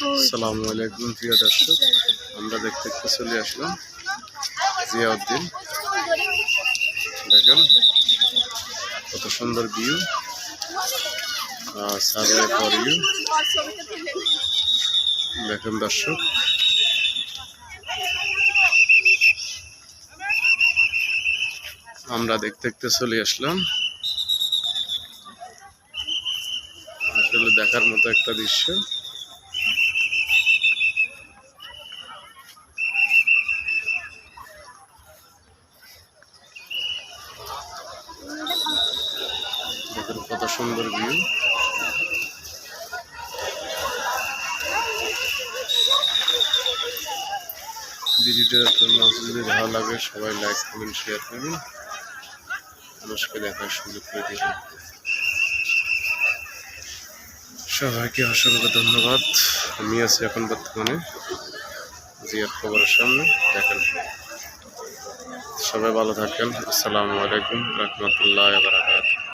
আসসালামু আলাইকুম প্রিয় দর্শক। আমরা দেখতে দেখতে চলে আসলাম জিয়াউদ্দিন। দেখেন, কত সুন্দর ভিউ ইউ দেখেন দর্শক। আমরা দেখতে দেখতে চলে আসলাম। আসলে দেখার মতো একটা দৃশ্য। দেখেন কত সুন্দর ভিউ ভিডিওটা নাচ যদি ভালো লাগে, সবাই লাইক কমেন্ট শেয়ার করবেন মানুষকে দেখার সুযোগ করে দেবেন সবাইকে অসংখ্য ধন্যবাদ। আমি আছি এখন বর্তমানে জিয়ার খবরের সামনে। দেখেন। সবাই ভালো থাকেন। আসসালামু আলাইকুম। রহমতুল্লাহ বারাকাত